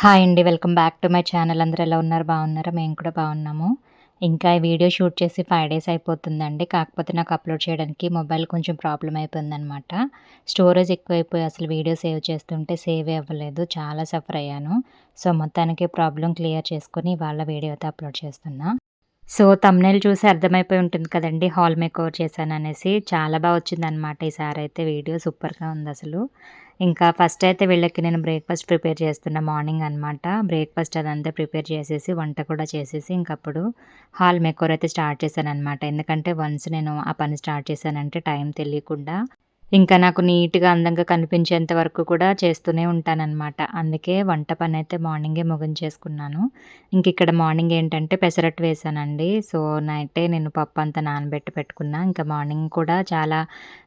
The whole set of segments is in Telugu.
హాయ్ అండి welcome back to my channel. అందరూ ఎలా ఉన్నారు? బాగున్నారా? మేము కూడా బాగున్నాము. ఇంకా ఈ వీడియో షూట్ చేసి ఫైవ్ డేస్ అయిపోతుందండి. కాకపోతే నాకు అప్లోడ్ చేయడానికి మొబైల్ కొంచెం ప్రాబ్లం అయిపోయిందనమాట స్టోరేజ్ ఎక్కువైపోయి అసలు వీడియో సేవ్ చేస్తుంటే సేవ్ అవ్వలేదు. చాలా సఫర్ అయ్యాను. సో మొత్తానికి ప్రాబ్లం క్లియర్ చేసుకుని వాళ్ళ వీడియో అయితే అప్లోడ్ చేస్తున్నా. సో తమ్నైల్ చూసి అర్థమైపోయి ఉంటుంది కదండి హాల్ మేక్ ఓవర్ చేశాను అనేసి చాలా బాగా వచ్చిందనమాట ఈసారి అయితే వీడియో సూపర్గా ఉంది అసలు. ఇంకా ఫస్ట్ అయితే వీళ్ళకి నేను బ్రేక్ఫాస్ట్ ప్రిపేర్ చేస్తున్న మార్నింగ్ అనమాట బ్రేక్ఫాస్ట్ అదంతా ప్రిపేర్ చేసేసి వంట కూడా చేసేసి ఇంకప్పుడు హాల్ మేకోర్ అయితే స్టార్ట్ చేశాను అనమాట ఎందుకంటే వన్స్ నేను ఆ పని స్టార్ట్ చేశానంటే టైం తెలియకుండా ఇంకా నాకు నీట్‌గా, అందంగా కనిపించేంత వరకు కూడా చేస్తూనే ఉంటానన్నమాట అందుకే వంట పని అయితే మార్నింగే ముగించేసుకున్నాను. ఇంక ఇక్కడ మార్నింగ్ ఏంటంటే పెసరట్టు వేశానండి. సో, నైటే నేను పప్పు అంతా నానబెట్టి పెట్టుకున్నా. ఇంకా మార్నింగ్ కూడా చాలా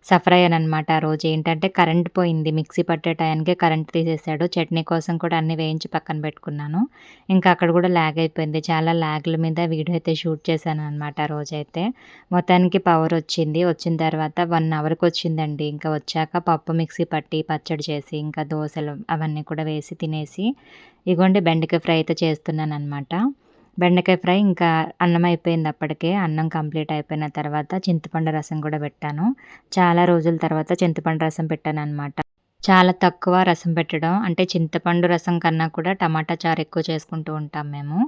సఫర్ అయ్యానమాట ఆ రోజు ఏంటంటే కరెంట్ పోయింది. మిక్సీ పట్టే టైంకే కరెంట్ తీసేసాడు. చట్నీ కోసం కూడా అన్నీ వేయించి పక్కన పెట్టుకున్నాను. ఇంకా అక్కడ కూడా ల్యాగ్ అయిపోయింది. చాలా ల్యాగ్‌ల మీద వీడియో అయితే షూట్ చేశాననమాట ఆ రోజైతే. మొత్తానికి పవర్ వచ్చింది. వచ్చిన తర్వాత వన్ అవర్‌కి వచ్చిందండి. ఇంకా వచ్చాక పప్పు మిక్సీ పట్టి పచ్చడి చేసి ఇంకా దోశలు అవన్నీ కూడా వేసి తినేసి ఇగోండి బెండకాయ ఫ్రై అయితే చేస్తున్నాను అనమాట బెండకాయ ఫ్రై ఇంకా అన్నం అయిపోయింది అప్పటికే అన్నం కంప్లీట్ అయిపోయిన తర్వాత చింతపండు రసం కూడా పెట్టాను. చాలా రోజుల తర్వాత చింతపండు రసం పెట్టాను అనమాట చాలా తక్కువ రసం పెట్టడం అంటే చింతపండు రసం కన్నా కూడా టమాటా చారు ఎక్కువ చేసుకుంటూ ఉంటాం మేము.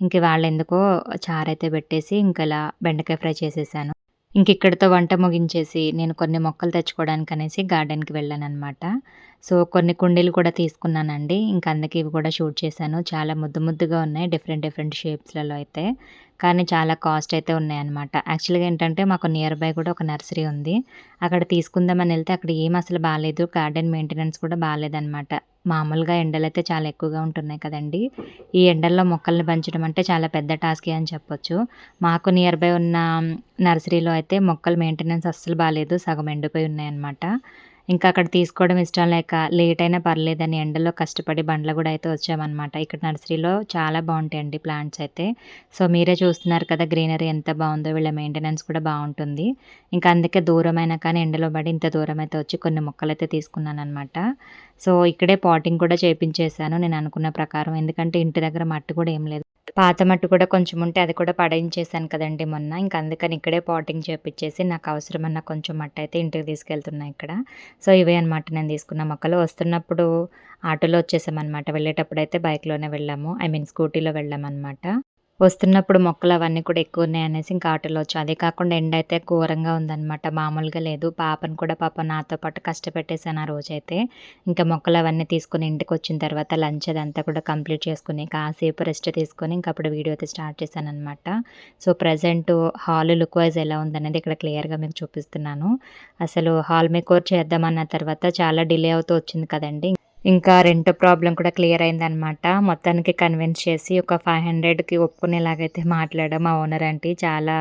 ఇంక వాళ్ళు ఎందుకో చారు అయితే పెట్టేసి ఇంకా ఇలా బెండకాయ ఫ్రై చేసేసాను. ఇంక ఇక్కడితో వంట ముగించేసి నేను కొన్ని మొక్కలు తెచ్చుకోవడానికి అనేసి గార్డెన్‌కి వెళ్ళాను అనమాట సో, కొన్ని కుండీలు కూడా తీసుకున్నానండి. ఇంకా అందుకే ఇవి కూడా షూట్ చేశాను. చాలా ముద్దు ముద్దుగా ఉన్నాయి. డిఫరెంట్ డిఫరెంట్ షేప్స్‌లలో అయితే. కానీ చాలా కాస్ట్ అయితే ఉన్నాయన్నమాట. యాక్చువల్‌గా ఏంటంటే మాకు నియర్ బై కూడా ఒక నర్సరీ ఉంది. అక్కడ తీసుకుందామని వెళ్తే అక్కడ ఏం అసలు బాగాలేదు గార్డెన్ మెయింటెనెన్స్ కూడా బాగాలేదన్నమాట మామూలుగా ఎండలు అయితే చాలా ఎక్కువగా ఉంటున్నాయి కదండీ! ఈ ఎండల్లో మొక్కల్ని పెంచడం అంటే చాలా పెద్ద టాస్కే అని చెప్పొచ్చు. మాకు నియర్ బై ఉన్న నర్సరీలో అయితే మొక్కల మెయింటెనెన్స్ అస్సలు బాగాలేదు సగం ఎండిపోయి ఉన్నాయన్నమాట. ఇంకా అక్కడ తీసుకోవడం ఇష్టం లేక లేట్ అయినా పర్లేదని ఎండలో కష్టపడి బండ్ల కూడా అయితే వచ్చామన్నమాట. ఇక్కడ నర్సరీలో చాలా బాగుంటాయండి ప్లాంట్స్ అయితే. సో, మీరే చూస్తున్నారు కదా గ్రీనరీ ఎంత బాగుందో వీళ్ళ మెయింటెనెన్స్ కూడా బాగుంటుంది ఇంకా అందుకే దూరమైనా కానీ ఎండలో పడి ఇంత దూరం అయితే వచ్చి కొన్ని మొక్కలైతే తీసుకున్నాననమాట. సో, ఇక్కడే పాటింగ్ కూడా చేపించేశాను నేను అనుకున్న ప్రకారం. ఎందుకంటే ఇంటి దగ్గర మట్టి కూడా ఏం లేదు. పాత మట్టి కూడా కొంచెం ఉంటే అది కూడా పడేయించేసాను కదండీ మొన్న. ఇంకా అందుకని ఇక్కడే పాటింగ్ చేపిచ్చేసి నాకు అవసరమన్న కొంచెం మట్టి అయితే ఇంటికి తీసుకెళ్తున్నా ఇక్కడ. సో, ఇవే అనమాట నేను తీసుకున్న మొక్కలు. వస్తున్నప్పుడు ఆటోలో వచ్చేసామనమాట. అయితే బైక్‌లోనే వెళ్ళాము. ఐ మీన్ స్కూటీలో వెళ్ళామనమాట. వస్తున్నప్పుడు మొక్కలు అవన్నీ కూడా ఎక్కువ ఉన్నాయనేసి ఇంకా ఆటోలో వచ్చాయి అదే కాకుండా ఎండ అయితే ఘోరంగా ఉందన్నమాట మామూలుగా లేదు. పాపను కూడా పాపం నాతో పాటు కష్టపెట్టేశాను ఆ రోజైతే. ఇంకా మొక్కలు అవన్నీ తీసుకొని ఇంటికి వచ్చిన తర్వాత లంచ్ అదంతా కూడా కంప్లీట్ చేసుకుని కాసేపు రెస్ట్ తీసుకొని ఇంకా అప్పుడు వీడియో అయితే స్టార్ట్ చేశాను అనమాట so, present hall look wise ఎలా ఉందనేది ఇక్కడ క్లియర్‌గా మీకు చూపిస్తున్నాను. అసలు హాల్ మేకోర్ చేద్దామన్న తర్వాత చాలా డిలే అవుతూ వచ్చింది కదండి ఇంకా రెంట్ ప్రాబ్లం కూడా క్లియర్ అయిందనమాట. మొత్తానికి కన్విన్స్ చేసి ఒక 500కి ఒప్పుకునేలాగైతే మాట్లాడడం మా ఓనర్ అంటే చాలా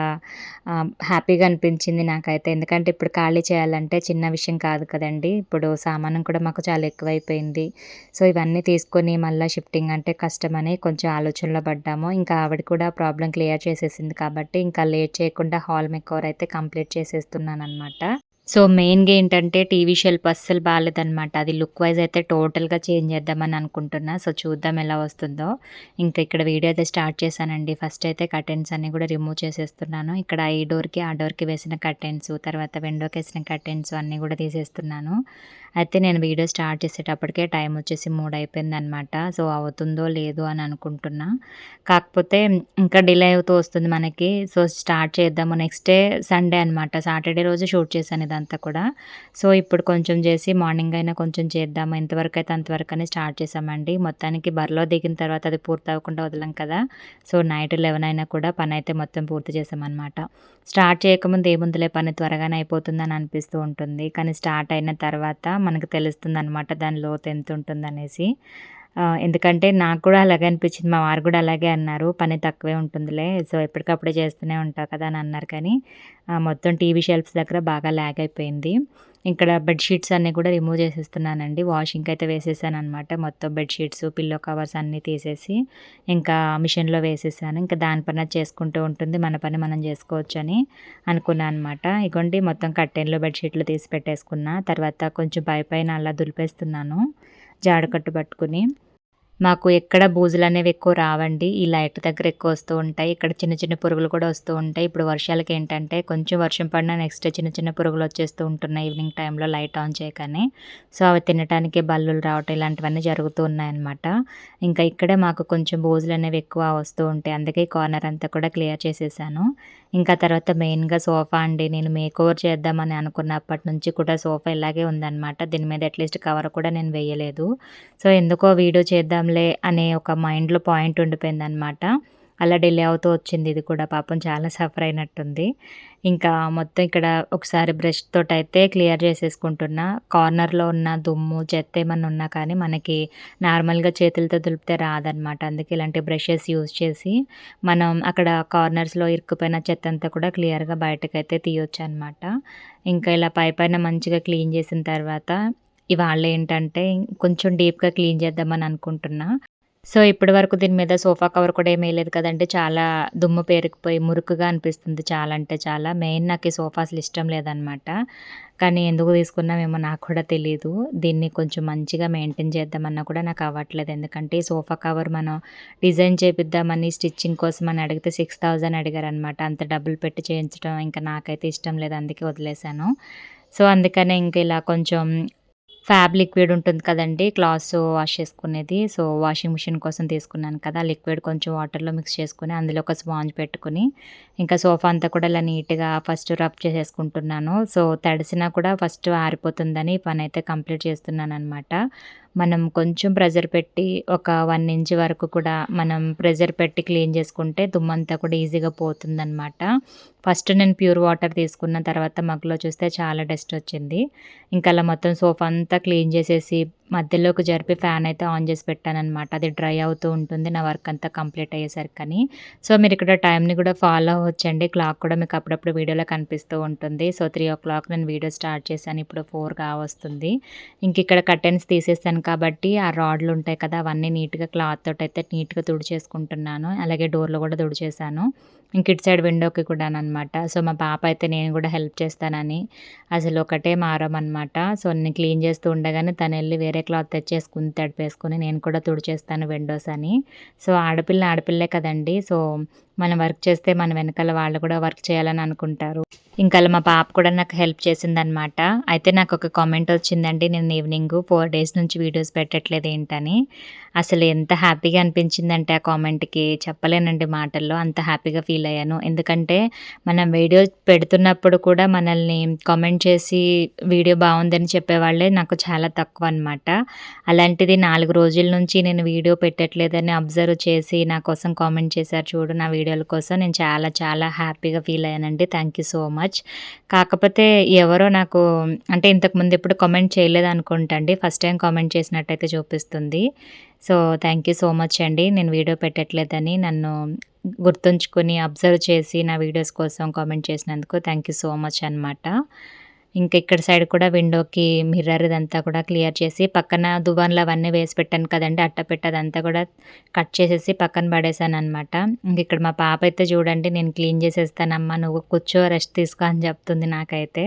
హ్యాపీగా అనిపించింది నాకైతే. ఎందుకంటే ఇప్పుడు ఖాళీ చేయాలంటే చిన్న విషయం కాదు కదండి ఇప్పుడు సామానం కూడా మాకు చాలా ఎక్కువైపోయింది. సో, ఇవన్నీ తీసుకొని మళ్ళీ షిఫ్టింగ్ అంటే కష్టమని కొంచెం ఆలోచనలో పడ్డాము. ఇంకా ఆవిడ కూడా ప్రాబ్లం క్లియర్ చేసేసింది కాబట్టి ఇంకా లేట్ చేయకుండా హాల్ మేకోవర్ అయితే కంప్లీట్ చేసేస్తున్నాను అనమాట సో, మెయిన్‌గా ఏంటంటే టీవీ షెల్ఫ్ అస్సలు బాగాలేదనమాట అది లుక్ వైజ్ అయితే టోటల్‌గా చేంజ్ చేద్దామని అనుకుంటున్నా. సో, చూద్దాం ఎలా వస్తుందో. ఇంకా ఇక్కడ వీడియో అయితే స్టార్ట్ చేశానండి. ఫస్ట్ అయితే కర్టెన్స్ అన్నీ కూడా రిమూవ్ చేసేస్తున్నాను. ఇక్కడ ఈ డోర్‌కి, ఆ డోర్‌కి వేసిన కర్టెన్స్, తర్వాత విండోకి వేసిన కర్టెన్స్ అన్నీ కూడా తీసేస్తున్నాను. అయితే నేను వీడియో స్టార్ట్ చేసేటప్పటికే టైం వచ్చేసి మూడు అయిపోయిందనమాట. సో, అవుతుందో లేదో అని అనుకుంటున్నా. కాకపోతే ఇంకా డిలే అవుతూ వస్తుంది మనకి. సో, స్టార్ట్ చేద్దాము. నెక్స్ట్ డే సండే అనమాట. సాటర్డే రోజు షూట్ చేశాను ఇదంతా కూడా. సో, ఇప్పుడు కొంచెం చేసి మార్నింగ్ అయినా కొంచెం చేద్దాము. ఎంతవరకు అయితే అంతవరకు అని స్టార్ట్ చేసామండి మొత్తానికి బరిలో దిగిన తర్వాత అది పూర్తి అవ్వకుండా వదలం కదా! సో, నైట్ 11 అయినా కూడా పని అయితే మొత్తం పూర్తి చేసామన్నమాట స్టార్ట్ చేయకముందు ఏముందులే పని త్వరగానే అయిపోతుందని అనిపిస్తూ ఉంటుంది. కానీ స్టార్ట్ అయిన తర్వాత మనకు తెలుస్తుంది అనమాట దాని లోతు ఎంత ఉంటుందనేసి. ఎందుకంటే నాకు కూడా అలాగే అనిపించింది. మా వారు కూడా అలాగే అన్నారు. పని తక్కువే ఉంటుందిలే. సో, ఎప్పటికప్పుడే చేస్తూనే ఉంటావు కదా! అని అన్నారు కానీ మొత్తం టీవీ షెల్ఫ్స్ దగ్గర బాగా ల్యాగ్ అయిపోయింది. ఇక్కడ బెడ్‌షీట్స్ అన్నీ కూడా రిమూవ్ చేసేస్తున్నానండి. వాషింగ్‌కి అయితే వేసేసాననమాట. మొత్తం బెడ్‌షీట్స్, పిల్లో కవర్స్ అన్నీ తీసేసి ఇంకా మిషన్‌లో వేసేసాను. ఇంకా దాని పని చేసుకుంటూ ఉంటుంది. మన పని మనం చేసుకోవచ్చని అనుకున్నాను అనమాట. ఇగోండి మొత్తం కట్టెన్లో బెడ్‌షీట్లు తీసి పెట్టేసుకున్నా. తర్వాత కొంచెం పైపైన అలా దులిపేస్తున్నాను. జాడకట్టు పట్టుకుని. మాకు ఎక్కడ బూజులు అనేవి ఎక్కువ రావండి. ఈ లైట్ దగ్గర ఎక్కువ వస్తూ ఉంటాయి. ఇక్కడ చిన్న చిన్న పురుగులు కూడా వస్తూ ఉంటాయి. ఇప్పుడు వర్షాలకి ఏంటంటే కొంచెం వర్షం పడినా నెక్స్ట్ చిన్న చిన్న పురుగులు వచ్చేస్తూ ఉంటున్నాయి ఈవినింగ్ టైంలో లైట్ ఆన్ చేయగానే. సో, అవి తినటానికి బల్లులు రావటం ఇలాంటివన్నీ జరుగుతూ ఉన్నాయన్నమాట. ఇంకా ఇక్కడే మాకు కొంచెం బూజులు అనేవి ఎక్కువ వస్తూ ఉంటాయి. అందుకే కార్నర్ అంతా కూడా క్లియర్ చేసేసాను. ఇంకా తర్వాత మెయిన్‌గా సోఫా అండి. నేను మేకోవర్ చేద్దామని అనుకున్నప్పటి నుంచి కూడా సోఫా ఇలాగే ఉందన్నమాట. దీని మీద అట్‌లీస్ట్ కవర్ కూడా నేను వేయలేదు. సో, ఎందుకో వీడియో చేద్దాం చేద్దాంలే అనే ఒక మైండ్‌లో పాయింట్ ఉండిపోయిందనమాట. అలా డిలే అవుతూ వచ్చింది ఇది కూడా పాపం చాలా సఫర్ అయినట్టుంది. ఇంకా మొత్తం ఇక్కడ ఒకసారి బ్రష్ తోటైతే క్లియర్ చేసేసుకుంటున్నా. కార్నర్‌లో ఉన్న దుమ్ము, చెత్త ఏమన్నా ఉన్నా కానీ మనకి నార్మల్‌గా చేతులతో దులిపితే రాదనమాట. అందుకే ఇలాంటి బ్రషెస్ యూజ్ చేసి మనం అక్కడ కార్నర్స్‌లో ఇరుక్కుపోయిన చెత్తంతా కూడా క్లియర్‌గా బయటకైతే తీయొచ్చనమాట. ఇంకా ఇలా పైపైన మంచిగా క్లీన్ చేసిన తర్వాత ఇవాళ ఏంటంటే కొంచెం డీప్‌గా క్లీన్ చేద్దామని అనుకుంటున్నా. సో, ఇప్పటి వరకు దీని మీద సోఫా కవర్ కూడా ఏమీ లేదు కదంటే చాలా దుమ్ము పేరుకుపోయి మురుకుగా అనిపిస్తుంది చాలా అంటే చాలా. మెయిన్ నాకు ఈ సోఫా ఇష్టం లేదనమాట. కానీ ఎందుకు తీసుకున్నామేమో నాకు కూడా తెలియదు దీన్ని కొంచెం మంచిగా మెయింటైన్ చేద్దామన్నా కూడా నాకు అవ్వట్లేదు. ఎందుకంటే ఈ సోఫా కవర్ మనం డిజైన్ చేపిద్దామని స్టిచ్చింగ్ కోసం అని అడిగితే 6000 అడిగారనమాట. అంత డబ్బులు పెట్టి చేయించడం ఇంకా నాకైతే ఇష్టం లేదు. అందుకే వదిలేసాను. సో, అందుకనే ఇంకా ఇలా కొంచెం ఫ్యాబ్ లిక్విడ్ ఉంటుంది కదండి క్లాత్స్ వాష్ చేసుకునేది. సో, వాషింగ్ మిషన్ కోసం తీసుకున్నాను కదా! లిక్విడ్ కొంచెం వాటర్‌లో మిక్స్ చేసుకుని అందులో ఒక స్పాంజ్ పెట్టుకుని ఇంకా సోఫా అంతా కూడా ఇలా నీట్‌గా ఫస్ట్ రబ్ చేసేసుకుంటున్నాను. సో, తడిసినా కూడా ఫస్ట్ ఆరిపోతుందని పని అయితే కంప్లీట్ చేస్తున్నాను అనమాట మనం కొంచెం ప్రెజర్ పెట్టి ఒక వన్ ఇంచ్ వరకు కూడా మనం ప్రెజర్ పెట్టి క్లీన్ చేసుకుంటే దుమ్మంతా కూడా ఈజీగా పోతుందనమాట. ఫస్ట్ నేను ప్యూర్ వాటర్ తీసుకున్న తర్వాత మగ్‌లో చూస్తే చాలా డస్ట్ వచ్చింది. ఇంకా అలా మొత్తం సోఫా అంతా క్లీన్ చేసేసి మధ్యలోకి జరిపి ఫ్యాన్ అయితే ఆన్ చేసి పెట్టాననమాట. అది డ్రై అవుతూ ఉంటుంది నా వర్క్ అంతా కంప్లీట్ అయ్యేసరికని. సో, మీరు ఇక్కడ టైంని కూడా ఫాలో అవ్వచ్చండి. క్లాక్ కూడా మీకు అప్పుడప్పుడు వీడియోలో కనిపిస్తూ ఉంటుంది. సో, 3:00 నేను వీడియో స్టార్ట్ చేశాను. ఇప్పుడు ఫోర్ కావస్తుంది. ఇంక ఇక్కడ కర్టెన్స్ తీసేసాను కాబట్టి ఆ రాడ్‌లు ఉంటాయి కదా! అవన్నీ నీట్‌గా క్లాత్ తోటైతే నీట్‌గా తుడిచేసుకుంటున్నాను. అలాగే డోర్‌లు కూడా తుడిచేసాను. ఇంక ఇటు సైడ్ విండోకి కూడానమాట సో, మా పాప అయితే నేను కూడా హెల్ప్ చేస్తానని అసలు ఒకటే మారం అనమాట. సో, నేను క్లీన్ చేస్తూ ఉండగానే తను వెళ్ళి వేరే క్లాత్ తెచ్చేసుకుని తడిపేసుకుని నేను కూడా తుడిచేస్తాను విండోస్ అని. సో, ఆడపిల్ల ఆడపిల్లే కదండీ! సో, మనం వర్క్ చేస్తే మన వెనకాల వాళ్ళు కూడా వర్క్ చేయాలని అనుకుంటారు. ఇంకా అలా మా పాప కూడా నాకు హెల్ప్ చేసిందనమాట. అయితే నాకు ఒక కామెంట్ వచ్చిందండి నేను ఈవినింగ్ ఫోర్ డేస్ నుంచి వీడియోస్ పెట్టట్లేదు ఏంటని. అసలు ఎంత హ్యాపీగా అనిపించిందంటే ఆ కామెంట్‌కి చెప్పలేనండి మాటల్లో. అంత హ్యాపీగా ఫీల్ అయ్యాను. ఎందుకంటే మనం వీడియో పెడుతున్నప్పుడు కూడా మనల్ని కామెంట్ చేసి వీడియో బాగుందని చెప్పేవాళ్ళే నాకు చాలా తక్కువ అనమాట. అలాంటిది నాలుగు రోజుల నుంచి నేను వీడియో పెట్టట్లేదని అబ్జర్వ్ చేసి నా కోసం కామెంట్ చేశారు చూడు నా వీడియో వీడియోల కోసం నేను చాలా చాలా హ్యాపీగా ఫీల్ అయ్యానండి. Thank you so much. కాకపోతే ఎవరో నాకు అంటే ఇంతకుముందు ఎప్పుడు కామెంట్ చేయలేదు అండి. ఫస్ట్ టైం కామెంట్ చేసినట్టయితే చూపిస్తుంది. So, thank you so much అండి. నేను వీడియో పెట్టట్లేదని నన్ను గుర్తుంచుకొని అబ్జర్వ్ చేసి నా వీడియోస్ కోసం కామెంట్ చేసినందుకు థ్యాంక్ యూ సో మచ్ అనమాట. ఇంకా ఇక్కడ సైడ్ కూడా విండోకి మిర్రర్ ఇదంతా కూడా క్లియర్ చేసి పక్కన దువ్వానలు అవన్నీ వేసి పెట్టాను కదండి అట్టపెట్ట అదంతా కూడా కట్ చేసేసి పక్కన పడేసాననమాట. ఇంక ఇక్కడ మా పాప అయితే చూడండి నేను క్లీన్ చేసేస్తానమ్మా నువ్వు కూర్చో రెస్ట్ తీసుకో అని చెప్తుంది నాకైతే.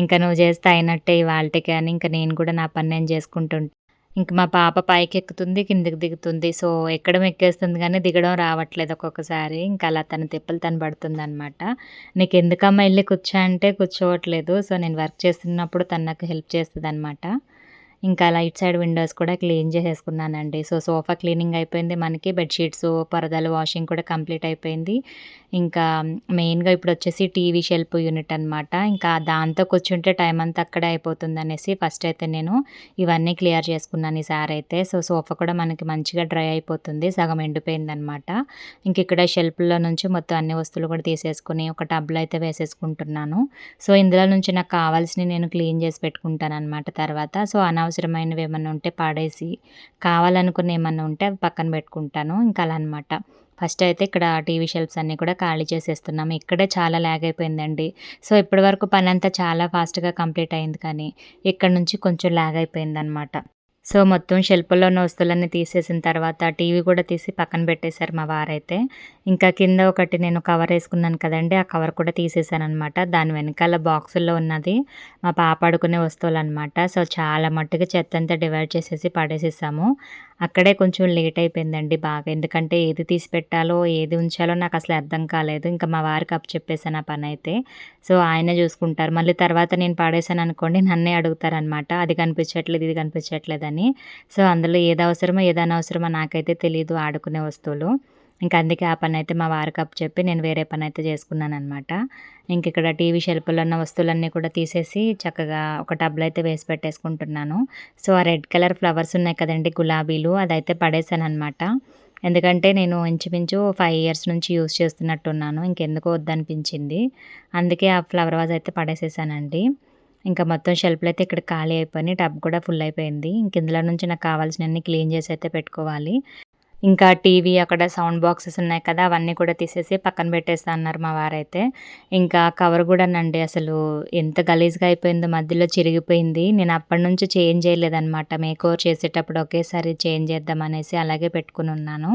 ఇంక నువ్వు చేస్తే అయినట్టే ఇవాల్టికి అని ఇంక నేను కూడా నా పని నేను చేసుకుంటుంటా. ఇంక మా పాప పైకెక్కుతుంది, కిందికి దిగుతుంది. సో, ఎక్కడం ఎక్కేస్తుంది కానీ దిగడం రావట్లేదు ఒక్కొక్కసారి. ఇంక అలా తన తిప్పలు తను పడుతుంది అనమాట నీకు ఎందుకమ్మా వెళ్ళి కూర్చో అంటే కూర్చోవట్లేదు. సో, నేను వర్క్ చేస్తున్నప్పుడు తను నాకు హెల్ప్ చేస్తుంది అనమాట ఇంకా అలా ఇటు సైడ్ విండోస్ కూడా క్లీన్ చేసేసుకున్నానండి. సో, సోఫా క్లీనింగ్ అయిపోయింది మనకి. బెడ్‌షీట్స్, పరదాలు వాషింగ్ కూడా కంప్లీట్ అయిపోయింది. ఇంకా మెయిన్‌గా ఇప్పుడు వచ్చేసి టీవీ షెల్ఫ్ యూనిట్ అనమాట. ఇంకా దాంతో కూర్చుంటే టైం అంతా అక్కడే అయిపోతుంది అనేసి ఫస్ట్ అయితే నేను ఇవన్నీ క్లియర్ చేసుకున్నాను ఈసారైతే. సో, సోఫా కూడా మనకి మంచిగా డ్రై అయిపోతుంది. సగం ఎండిపోయిందనమాట. ఇంక ఇక్కడ షెల్ఫ్‌లో నుంచి మొత్తం అన్ని వస్తువులు కూడా తీసేసుకొని ఒక టబ్‌లో అయితే వేసేసుకుంటున్నాను. సో, ఇందులో నుంచి నాకు కావాల్సినవి నేను క్లీన్ చేసి పెట్టుకుంటాను అనమాట తర్వాత. సో, అనవసరమైనవి ఏమన్నా ఉంటే పాడేసి కావాలనుకున్న ఏమన్నా ఉంటే అవి పక్కన పెట్టుకుంటాను. ఇంకా అలా అనమాట. ఫస్ట్ అయితే ఇక్కడ టీవీ షెల్ఫ్స్ అన్నీ కూడా ఖాళీ చేసేస్తున్నాము. ఇక్కడే చాలా ల్యాగ్ అయిపోయిందండి. సో, ఇప్పటి వరకు అంతా చాలా ఫాస్ట్‌గా కంప్లీట్ అయింది కానీ ఇక్కడ నుంచి కొంచెం ల్యాగ్ అయిపోయిందనమాట. సో, మొత్తం షెల్ఫ్‌లో ఉన్న వస్తువులన్నీ తీసేసిన తర్వాత టీవీ కూడా తీసి పక్కన పెట్టేశారు మా వారైతే. ఇంకా కింద ఒకటి నేను కవర్ వేసుకున్నాను కదండి ఆ కవర్ కూడా తీసేసాననమాట. దాని వెనకాల బాక్సుల్లో ఉన్నది మా పాప ఆడుకునే వస్తువులనమాట. సో, చాలా మట్టుకు చెత్త అంతా డివైడ్ చేసేసి పడేసేసాము. అక్కడే కొంచెం లేట్ అయిపోయిందండి బాగా. ఎందుకంటే ఏది తీసి పెట్టాలో, ఏది ఉంచాలో నాకు అసలు అర్థం కాలేదు. ఇంకా మా వారికి అప్పచెప్పేసాను ఆ అయితే సో, ఆయనే చూసుకుంటారు. మళ్ళీ తర్వాత నేను పడేసాననుకోండి నన్నే అడుగుతారనమాట. అది కనిపించట్లేదు, ఇది కనిపించట్లేదని. సో, అందులో ఏది అవసరమో, ఏదైనా అవసరమో నాకైతే తెలియదు ఆడుకునే వస్తువులు. ఇంకా అందుకే ఆ పని అయితే మా వారికి అప్పచెప్పి నేను వేరే పని అయితే చేసుకున్నాను అనమాట ఇంక ఇక్కడ టీవీ షెల్ఫ్‌లో ఉన్న వస్తువులన్నీ కూడా తీసేసి చక్కగా ఒక టబ్‌లో అయితే వేసి పెట్టేసుకుంటున్నాను. సో, ఆ రెడ్ కలర్ ఫ్లవర్స్ ఉన్నాయి కదండి గులాబీలు అదైతే పడేసాననమాట. ఎందుకంటే నేను ఇంచుమించు ఫైవ్ ఇయర్స్ నుంచి యూజ్ చేస్తున్నట్టున్నాను. ఇంకెందుకో వద్దనిపించింది. అందుకే ఆ ఫ్లవర్ వాజ్ అయితే పడేసేసానండి. ఇంకా మొత్తం షెల్ఫ్‌లు అయితే ఇక్కడ ఖాళీ అయిపోయినాయి. టబ్ కూడా ఫుల్ అయిపోయింది. ఇంక ఇందులో నుంచి నాకు కావాల్సినన్ని క్లీన్ చేసి అయితే పెట్టుకోవాలి. ఇంకా టీవీ అక్కడ సౌండ్ బాక్సెస్ ఉన్నాయి కదా! అవన్నీ కూడా తీసేసి పక్కన పెట్టేస్తా అన్నారు మా వారైతే. ఇంకా కవర్ కూడానండి అసలు ఎంత గలీజ్‌గా అయిపోయిందో మధ్యలో చిరిగిపోయింది. నేను అప్పటినుంచి చేంజ్ చేయలేదనమాట. ఓవర్ చేసేటప్పుడు ఒకేసారి చేంజ్ చేద్దామనేసి అలాగే పెట్టుకుని ఉన్నాను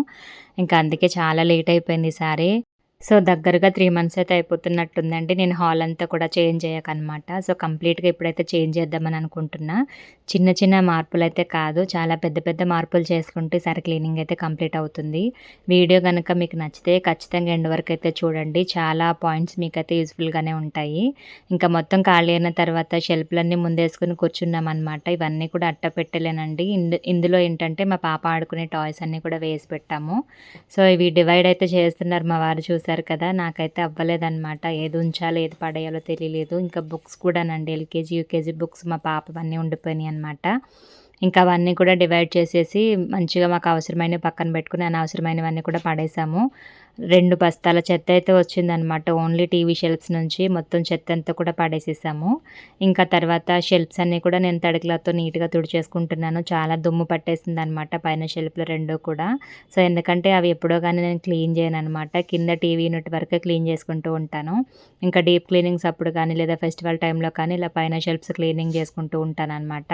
ఇంకా అందుకే చాలా లేట్ అయిపోయింది ఈసారి. సో, దగ్గరగా త్రీ మంత్స్ అయితే అయిపోతున్నట్టుందండి. నేను హాల్ అంతా కూడా చేంజ్ చేయకనమాట. సో, కంప్లీట్‌గా ఇప్పుడైతే చేంజ్ చేద్దామని అనుకుంటున్నా. చిన్న చిన్న మార్పులు అయితే కాదు. చాలా పెద్ద పెద్ద మార్పులు చేసుకుంటే సరే క్లీనింగ్ అయితే కంప్లీట్ అవుతుంది. వీడియో కనుక మీకు నచ్చితే ఖచ్చితంగా ఎండ్ వరకు అయితే చూడండి. చాలా పాయింట్స్ మీకైతే యూస్ఫుల్గానే ఉంటాయి. ఇంకా మొత్తం ఖాళీ అయిన తర్వాత షెల్ఫ్‌లన్నీ ముందేసుకొని కూర్చున్నామనమాట. ఇవన్నీ కూడా అట్టపెట్టెలేనండి. ఇందు ఇందులో ఏంటంటే మా పాప ఆడుకునే టాయ్స్ అన్నీ కూడా వేసి పెట్టాము. సో, ఇవి డివైడ్ అయితే చేస్తున్నారు మా వారు చూసారు కదా! నాకైతే అవ్వలేదన్నమాట ఏది ఉంచాలో, ఏది పడేయాలో తెలియలేదు. ఇంకా బుక్స్ కూడానండి ఎల్‌కేజీ, యూకేజీ బుక్స్ మా పాపవన్నీ ఉండిపోయినాయనమాట. ఇంకా అవన్నీ కూడా డివైడ్ చేసేసి మంచిగా మాకు అవసరమైనవి పక్కన పెట్టుకొని అనవసరమైనవన్నీ కూడా పడేసాము. రెండు బస్తాల చెత్త అయితే వచ్చిందనమాట. ఓన్లీ టీవీ షెల్ఫ్స్ నుంచి మొత్తం చెత్తంతా కూడా పడేసేసాము. ఇంకా తర్వాత షెల్ఫ్స్ అన్నీ కూడా నేను తడి నీట్‌గా తుడిచేసుకుంటున్నాను. చాలా దుమ్ము పట్టేసిందనమాట పైన షెల్ఫ్‌లు రెండు కూడా. సో, ఎందుకంటే అవి ఎప్పుడో కానీ నేను క్లీన్ చేయను అనమాట కింద టీవీ యూనిట్ వరకే క్లీన్ చేసుకుంటూ ఉంటాను. ఇంకా డీప్ క్లీనింగ్స్ అప్పుడు కానీ లేదా ఫెస్టివల్ టైంలో కానీ ఇలా పైన షెల్ఫ్స్ క్లీనింగ్ చేసుకుంటూ ఉంటాను అనమాట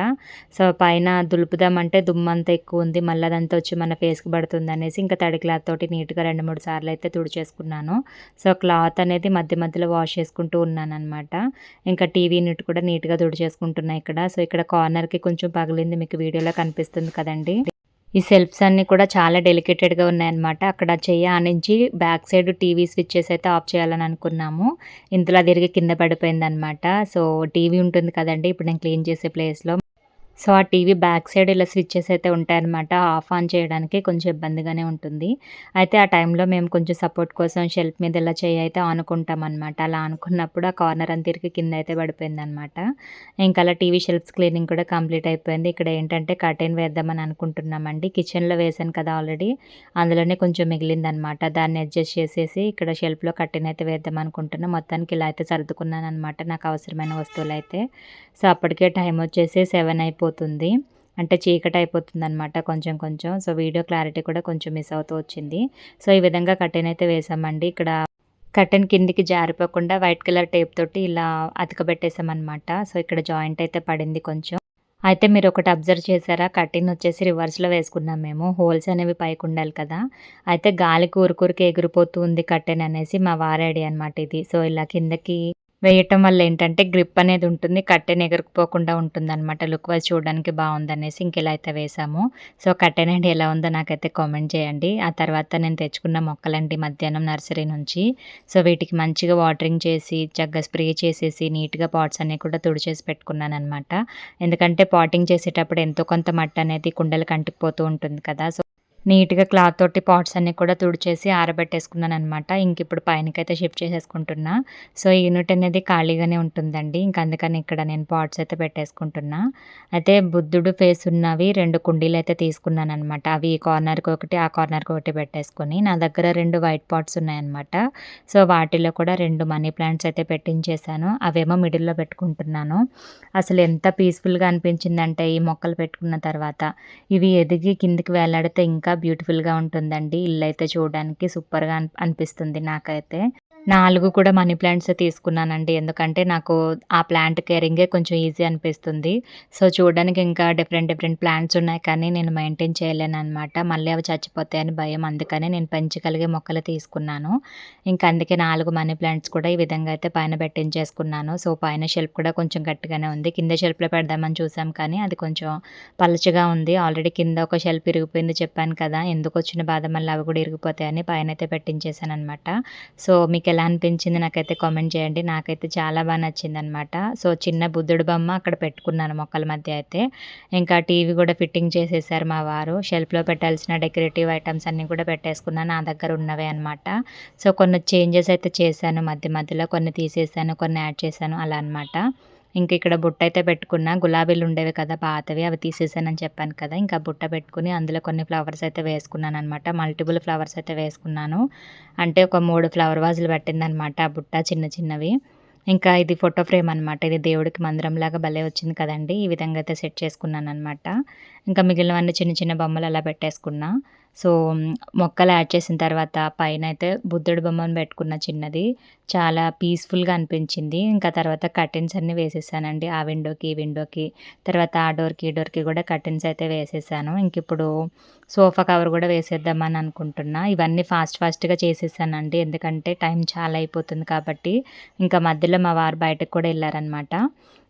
సో, పైన దులుపుదామంటే దుమ్మంతా ఎక్కువుంది. మళ్ళీ అదంతా వచ్చి మన ఫేస్‌కి పడుతుందనేసి ఇంకా తడి క్లాత్ తోటి నీట్‌గా 2, 3 సార్లు అయితే తుడిచేసుకున్నాను. సో, క్లాత్ అనేది మధ్య మధ్యలో వాష్ చేసుకుంటూ ఉన్నాను అనమాట ఇంకా టీవీ యూనిట్ కూడా నీట్‌గా తుడిచేసుకుంటున్నా ఇక్కడ. సో, ఇక్కడ కార్నర్‌కి కొంచెం పగిలింది మీకు వీడియోలో కనిపిస్తుంది కదండీ! ఈ సెల్ఫ్స్ అన్నీ కూడా చాలా డెలికేటెడ్‌గా ఉన్నాయన్నమాట. అక్కడ చెయ్యి ఆనించి బ్యాక్ సైడ్ టీవీ స్విచ్చెస్ అయితే ఆఫ్ చేయాలని అనుకున్నాము. ఇంతలో తిరిగి కింద పడిపోయిందనమాట. సో, టీవీ ఉంటుంది కదండీ! ఇప్పుడు నేను క్లీన్ చేసే ప్లేస్‌లో. సో, ఆ టీవీ బ్యాక్ సైడ్ ఇలా స్విచెస్ అయితే ఉంటాయన్నమాట. ఆఫ్, ఆన్ చేయడానికి కొంచెం ఇబ్బందిగానే ఉంటుంది. అయితే ఆ టైంలో మేము కొంచెం సపోర్ట్ కోసం షెల్ఫ్ మీద ఇలా చెయ్యి అయితే ఆనుకుంటామనమాట. అలా ఆనుకున్నప్పుడు ఆ కార్నర్ అంతా కింద అయితే పడిపోయిందనమాట. ఇంకా అలా టీవీ షెల్ఫ్స్ క్లీనింగ్ కూడా కంప్లీట్ అయిపోయింది. ఇక్కడ ఏంటంటే కర్టెన్ వేద్దామని అనుకుంటున్నామండి. కిచెన్‌లో వేసాను కదా ఆల్రెడీ. అందులోనే కొంచెం మిగిలిందనమాట. దాన్ని అడ్జస్ట్ చేసేసి ఇక్కడ షెల్ఫ్‌లో కర్టెన్ అయితే వేద్దాం అనుకుంటున్నా. మొత్తానికి ఇలా అయితే సర్దుకున్నాననమాట నాకు అవసరమైన వస్తువులు అయితే సో, అప్పటికే టైం వచ్చేసి సెవెన్ అయిపోతుంది. అంటే చీకటి అయిపోతుంది అనమాట కొంచెం కొంచెం. సో, వీడియో క్లారిటీ కూడా కొంచెం మిస్ అవుతూ వచ్చింది. సో, ఈ విధంగా కర్టెన్ అయితే వేసామండి. ఇక్కడ కర్టెన్ కిందికి జారిపోకుండా వైట్ కలర్ టేప్ తోటి ఇలా అతకబెట్టేసామన్నమాట సో, ఇక్కడ జాయింట్ అయితే పడింది కొంచెం. అయితే మీరు ఒకటి అబ్జర్వ్ చేశారా? కర్టెన్ వచ్చేసి రివర్స్‌లో వేసుకున్నాం మేము. హోల్స్ అనేవి పైకి ఉండాలి కదా! అయితే గాలి కూరుకూరికి ఎగిరిపోతూ ఉంది కర్టెన్ అనేసి మా వారాడి అనమాట ఇది. సో, ఇలా కిందకి వేయటం వల్ల ఏంటంటే గ్రిప్ అనేది ఉంటుంది. కర్టెన్ ఉంటుంది ఉంటుందనమాట. లుక్ వైజ్ చూడడానికి బాగుందనేసి ఇంకెలా అయితే వేసాము. సో, కట్టెన్ అండి ఎలా ఉందో నాకైతే కామెంట్ చేయండి. ఆ తర్వాత నేను తెచ్చుకున్న మొక్కలండి మధ్యాహ్నం నర్సరీ నుంచి. సో, వీటికి మంచిగా వాటరింగ్ చేసి చక్కగా స్ప్రే చేసేసి నీట్‌గా పాట్స్ అన్నీ కూడా తుడిచేసి పెట్టుకున్నాననమాట. ఎందుకంటే పాటింగ్ చేసేటప్పుడు ఎంతో కొంత మట్టి అనేది కుండలకు అంటుకుపోతూ ఉంటుంది కదా! సో, నీట్‌గా క్లాత్ తోటి పాట్స్ అన్నీ కూడా తుడిచేసి ఆరబెట్టేసుకున్నాననమాట. ఇంకిప్పుడు పైనకైతే షిఫ్ట్ చేసేసుకుంటున్నా. సో, ఈ యూనిట్ అనేది ఖాళీగానే ఉంటుందండి. ఇంక అందుకని ఇక్కడ నేను పాట్స్ అయితే పెట్టేసుకుంటున్నా. అయితే బుద్ధుడు ఫేస్ ఉన్నవి రెండు కుండీలు అయితే తీసుకున్నాను అనమాట అవి ఈ కార్నర్‌కి ఒకటి, ఆ కార్నర్‌కి ఒకటి పెట్టేసుకొని నా దగ్గర రెండు వైట్ పాట్స్ ఉన్నాయన్నమాట. సో, వాటిలో కూడా రెండు మనీ ప్లాంట్స్ అయితే పెట్టించేసాను. అవేమో మిడిల్‌లో పెట్టుకుంటున్నాను. అసలు ఎంత పీస్‌ఫుల్‌గా అనిపించిందంటే ఈ మొక్కలు పెట్టుకున్న తర్వాత. ఇవి ఎదిగి కిందకి వేలాడితే ఇంకా బ్యూటిఫుల్‌గా ఉంటుందండి. ఇల్లు అయితే చూడడానికి సూపర్‌గా గా అనిపిస్తుంది నాకైతే. నాలుగు కూడా మనీ ప్లాంట్సే తీసుకున్నానండి. ఎందుకంటే నాకు ఆ ప్లాంట్ కేరింగే కొంచెం ఈజీ అనిపిస్తుంది. సో, చూడడానికి ఇంకా డిఫరెంట్ డిఫరెంట్ ప్లాంట్స్ ఉన్నాయి కానీ నేను మెయింటైన్ చేయలేననమాట. మళ్ళీ అవి చచ్చిపోతాయని భయం. అందుకని నేను పెంచగలిగే మొక్కలు తీసుకున్నాను. ఇంకా అందుకే నాలుగు మనీ ప్లాంట్స్ కూడా ఈ విధంగా అయితే పైన పెట్టించేసుకున్నాను. సో, పైన షెల్ఫ్ కూడా కొంచెం గట్టిగానే ఉంది. కింద షెల్ఫ్‌లో పెడదామని చూసాం కానీ అది కొంచెం పలచగా ఉంది. ఆల్రెడీ కింద ఒక షెల్ఫ్ ఇరిగిపోయింది చెప్పాను కదా! ఎందుకు వచ్చిన బాధ మళ్ళీ అవి కూడా ఇరిగిపోతాయని పైన అయితే పెట్టించేసాను అనమాట సో, మీకు ఎలా అనిపించింది నాకైతే కామెంట్ చేయండి. నాకైతే చాలా బాగా నచ్చింది అనమాట సో, చిన్న బుద్ధుడు బొమ్మ అక్కడ పెట్టుకున్నాను మొక్కల మధ్య అయితే. ఇంకా టీవీ కూడా ఫిట్టింగ్ చేసేసారు మా వారు. షెల్ఫ్‌లో పెట్టాల్సిన డెకరేటివ్ ఐటమ్స్ అన్నీ కూడా పెట్టేసుకున్నాను నా దగ్గర ఉన్నవే అనమాట. సో, కొన్ని చేంజెస్ అయితే చేశాను మధ్య మధ్యలో. కొన్ని తీసేసాను, కొన్ని యాడ్ చేశాను అలా అనమాట. ఇంక ఇక్కడ బుట్ట అయితే పెట్టుకున్నా. గులాబీలు ఉండేవి కదా పాతవి అవి తీసేసానని చెప్పాను కదా! ఇంకా బుట్ట పెట్టుకుని అందులో కొన్ని ఫ్లవర్స్ అయితే వేసుకున్నాను అనమాట మల్టిపుల్ ఫ్లవర్స్ అయితే వేసుకున్నాను. అంటే ఒక మూడు ఫ్లవర్ వాజులు పెట్టిందనమాట ఆ బుట్ట చిన్న చిన్నవి. ఇంకా ఇది ఫోటో ఫ్రేమ్ అనమాట. ఇది దేవుడికి మందిరంలాగా భలే వచ్చింది కదండీ! ఈ విధంగా అయితే సెట్ చేసుకున్నాను అనమాట ఇంకా మిగిలినవన్నీ చిన్న చిన్న బొమ్మలు అలా పెట్టేసుకున్నా. సో, మొక్కలు యాడ్ చేసిన తర్వాత పైన అయితే బుద్ధుడి బొమ్మను పెట్టుకున్న చిన్నది. చాలా పీస్‌ఫుల్‌గా అనిపించింది. ఇంకా తర్వాత కర్టెన్స్ అన్నీ వేసేసానండి. ఆ విండోకి, ఈ విండోకి. తర్వాత ఆ డోర్‌కి, ఈ డోర్‌కి కూడా కర్టెన్స్ అయితే వేసేసాను. ఇంకిప్పుడు సోఫా కవర్ కూడా వేసేద్దామని అనుకుంటున్నా. ఇవన్నీ ఫాస్ట్ ఫాస్ట్‌గా చేసేసానండి. ఎందుకంటే టైం చాలా అయిపోతుంది కాబట్టి. ఇంకా మధ్యలో మా వారు బయటకు కూడా వెళ్ళారనమాట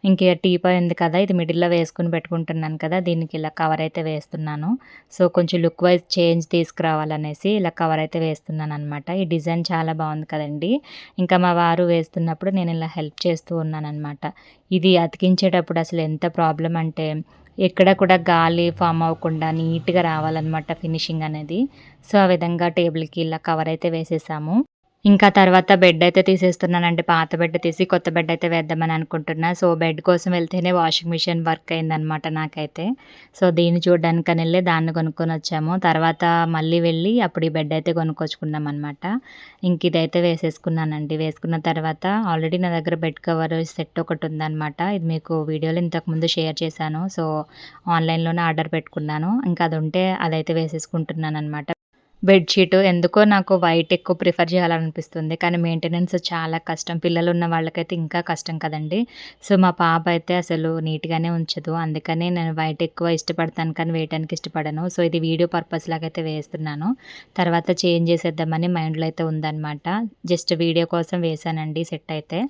ఇంక టీపాయ్ ఉంది కదా! ఇది మిడిల్‌లో వేసుకొని పెట్టుకుంటున్నాను కదా! దీనికి ఇలా కవర్ అయితే వేస్తున్నాను. సో, కొంచెం లుక్ వైజ్ చేంజ్ తీసుకురావాలనేసి ఇలా కవర్ అయితే వేస్తున్నాను అనమాట ఈ డిజైన్ చాలా బాగుంది కదండీ! ఇంకా ఇంకా మా వారు వేస్తున్నప్పుడు నేను ఇలా హెల్ప్ చేస్తూ ఉన్నానమాట ఇది అతికించేటప్పుడు అసలు ఎంత ప్రాబ్లం అంటే ఎక్కడ కూడా గాలి ఫామ్ అవ్వకుండా నీట్‌గా రావాలనమాట ఫినిషింగ్ అనేది. సో, ఆ విధంగా టేబుల్‌కి ఇలా కవర్ అయితే వేసేసాము. ఇంకా తర్వాత బెడ్ అయితే తీసేస్తున్నానండి. పాత బెడ్ తీసి కొత్త బెడ్ అయితే వేద్దామని అనుకుంటున్నా. సో, బెడ్ కోసం వెళ్తేనే వాషింగ్ మిషన్ వర్క్ అయిందనమాట నాకైతే. సో, దీన్ని చూడడానికని వెళ్ళి దాన్ని కొనుక్కొని వచ్చాము తర్వాత మళ్ళీ వెళ్ళి అప్పుడు ఈ బెడ్ అయితే కొనుక్కొచ్చుకున్నాం అనమాట ఇంక ఇదైతే వేసేసుకున్నానండి. వేసుకున్న తర్వాత ఆల్రెడీ నా దగ్గర బెడ్ కవర్ సెట్ ఒకటి ఉందనమాట. ఇది మీకు వీడియోలో ఇంతకుముందు షేర్ చేశాను. సో, ఆన్‌లైన్‌లోనే ఆర్డర్ పెట్టుకున్నాను. ఇంకా అది ఉంటే అదైతే వేసేసుకుంటున్నాననమాట. బెడ్‌షీట్ ఎందుకో నాకు వైట్ ఎక్కువ ప్రిఫర్ చేయాలనిపిస్తుంది. కానీ మెయింటెనెన్స్ చాలా కష్టం. పిల్లలు ఉన్న వాళ్ళకైతే ఇంకా కష్టం కదండీ! సో, మా పాప అయితే అసలు నీట్‌గానే ఉంచదు. అందుకని నేను వైట్ ఎక్కువ ఇష్టపడతాను కానీ వేయటానికి ఇష్టపడను. సో, ఇది వీడియో పర్పస్ లాగైతే వేస్తున్నాను. తర్వాత చేంజ్ చేసేద్దామని మైండ్‌లో అయితే ఉందన్నమాట జస్ట్ వీడియో కోసం వేశానండి సెట్ అయితే.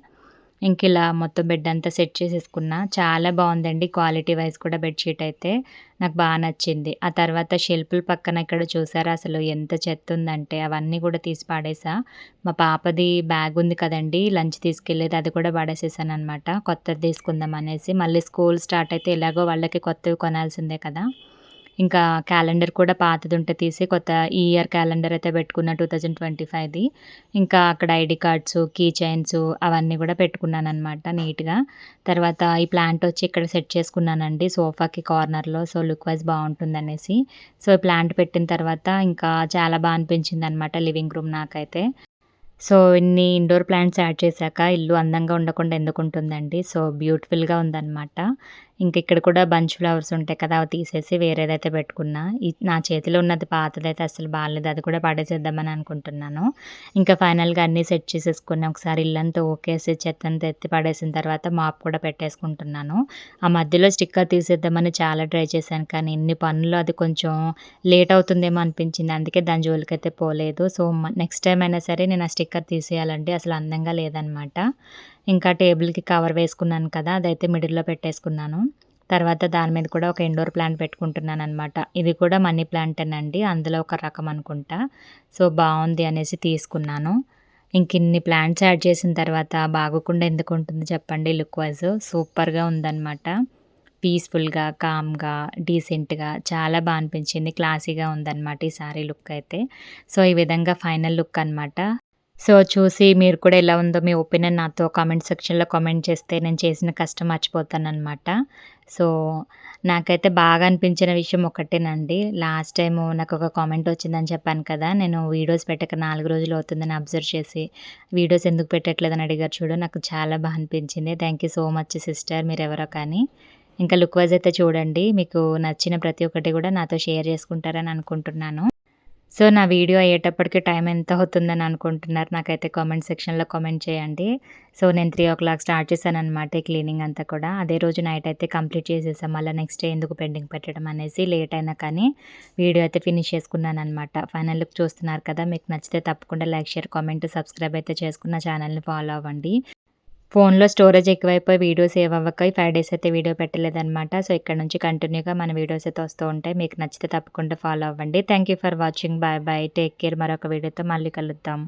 ఇంక ఇలా మొత్తం బెడ్ అంతా సెట్ చేసేసుకున్నా. చాలా బాగుందండి క్వాలిటీ వైస్ కూడా బెడ్‌షీట్ అయితే. నాకు బాగా నచ్చింది. ఆ తర్వాత షెల్పుల పక్కన ఇక్కడ చూసారా అసలు ఎంత చెత్త ఉందంటే అవన్నీ కూడా తీసి పాడేసా మా పాపది బ్యాగ్ ఉంది కదండీ! లంచ్ తీసుకెళ్ళేది అది కూడా పడేసేసాననమాట. కొత్తది తీసుకుందాం అనేసి. మళ్ళీ స్కూల్ స్టార్ట్ అయితే ఎలాగో వాళ్ళకి కొత్తవి కొనాల్సిందే కదా! ఇంకా క్యాలెండర్ కూడా పాతది ఉంటే తీసి కొత్త ఈ ఇయర్ క్యాలెండర్ అయితే పెట్టుకున్నా 2025ది. ఇంకా అక్కడ ఐడి కార్డ్స్, కీ చైన్స్ అవన్నీ కూడా పెట్టుకున్నాను అనమాట నీట్‌గా. తర్వాత ఈ ప్లాంట్ వచ్చి ఇక్కడ సెట్ చేసుకున్నానండి సోఫాకి కార్నర్‌లో. సో, లుక్ వైజ్ బాగుంటుంది అనేసి సో, ప్లాంట్ పెట్టిన తర్వాత ఇంకా చాలా బాగా అనిపించింది అనమాట లివింగ్ రూమ్ నాకైతే. సో, ఇన్ని ఇండోర్ ప్లాంట్స్ యాడ్ చేశాక ఇల్లు అందంగా ఉండకుండా ఎందుకుంటుందండి. సో, బ్యూటిఫుల్‌గా ఉందనమాట. ఇంక ఇక్కడ కూడా బంచ్ ఫ్లవర్స్ ఉంటాయి కదా! అవి తీసేసి వేరేదైతే పెట్టుకున్నా. ఈ నా చేతిలో ఉన్నది పాతదైతే అసలు బాగాలేదు అది కూడా పడేసేద్దామని అనుకుంటున్నాను. ఇంకా ఫైనల్‌గా అన్నీ సెట్ చేసేసుకుని ఒకసారి ఇల్లంతా ఓకేసి చెత్తంతా ఎత్తి పడేసిన తర్వాత మాప్ కూడా పెట్టేసుకుంటున్నాను. ఆ మధ్యలో స్టిక్కర్ తీసేద్దామని చాలా ట్రై చేశాను. కానీ ఇన్ని పనులు అది కొంచెం లేట్ అవుతుందేమో అనిపించింది. అందుకే దాని జోలికైతే పోలేదు. సో, మ నెక్స్ట్ టైం అయినా సరే నేను ఆ స్టిక్కర్ తీసేయాలండి. అసలు అందంగా లేదనమాట. ఇంకా టేబుల్‌కి కవర్ వేసుకున్నాను కదా! అదైతే మిడిల్‌లో పెట్టేసుకున్నాను. తర్వాత దాని మీద కూడా ఒక ఇండోర్ ప్లాంట్ పెట్టుకుంటున్నాను అనమాట ఇది కూడా మనీ ప్లాంటేనండి. అందులో ఒక రకం అనుకుంటా. సో, బాగుంది అనేసి తీసుకున్నాను. ఇంక ఇన్ని ప్లాంట్స్ యాడ్ చేసిన తర్వాత బాగోకుండా ఎందుకు ఉంటుంది చెప్పండి లుక్ వైజ్ సూపర్‌గా ఉందనమాట. పీస్‌ఫుల్‌గా, కామ్‌గా, డీసెంట్‌గా చాలా బాగా అనిపించింది. క్లాసీగా ఉందన్నమాట ఈ సారీ లుక్ అయితే. సో, ఈ విధంగా ఫైనల్ లుక్ అనమాట. సో, చూసి మీరు కూడా ఎలా ఉందో మీ ఒపీనియన్ నాతో కామెంట్ సెక్షన్‌లో కామెంట్ చేస్తే నేను చేసిన కష్టం మర్చిపోతానమాట సో, నాకైతే బాగా అనిపించిన విషయం ఒకటేనండి. లాస్ట్ టైం నాకు ఒక కామెంట్ వచ్చిందని చెప్పాను కదా! నేను వీడియోస్ పెట్టక నాలుగు రోజులు అవుతుందని అబ్జర్వ్ చేసి వీడియోస్ ఎందుకు పెట్టట్లేదని అడిగారు చూడు. నాకు చాలా బాగా అనిపించింది. Thank you so much sister మీరెవరో కానీ. ఇంకా లుక్ వైజ్ అయితే చూడండి. మీకు నచ్చిన ప్రతి ఒక్కటి కూడా నాతో షేర్ చేసుకుంటారని అనుకుంటున్నాను. సో, నా వీడియో అయ్యేటప్పటికి టైం ఎంత అవుతుందని అనుకుంటున్నారు? నాకైతే కామెంట్ సెక్షన్‌లో కామెంట్ చేయండి. సో, నేను 3:00 స్టార్ట్ చేశాను అనమాట క్లీనింగ్ అంతా కూడా. అదే రోజు నైట్ అయితే కంప్లీట్ చేసేసాం. మళ్ళీ నెక్స్ట్ డే ఎందుకు పెండింగ్ పెట్టడం అనేసి లేట్ అయినా కానీ వీడియో అయితే ఫినిష్ చేసుకున్నాననమాట. ఫైనల్ లుక్ చూస్తున్నారు కదా! మీకు నచ్చితే తప్పకుండా లైక్, షేర్, కామెంట్, సబ్స్క్రైబ్ అయితే చేసుకున్న ఛానల్‌ని ఫాలో అవ్వండి. ఫోన్‌లో స్టోరేజ్ ఎక్కువైపోయి వీడియో సేవ్ అవ్వక ఈ ఫైవ్ డేస్ అయితే వీడియో పెట్టలేదనమాట. సో, ఇక్కడ నుంచి కంటిన్యూగా మన వీడియోస్ అయితే వస్తూ ఉంటాయి. మీకు నచ్చితే తప్పకుండా ఫాలో అవ్వండి. Thank you for watching. Bye bye. Take care. మరొక వీడియోతో మళ్ళీ కలుద్దాం.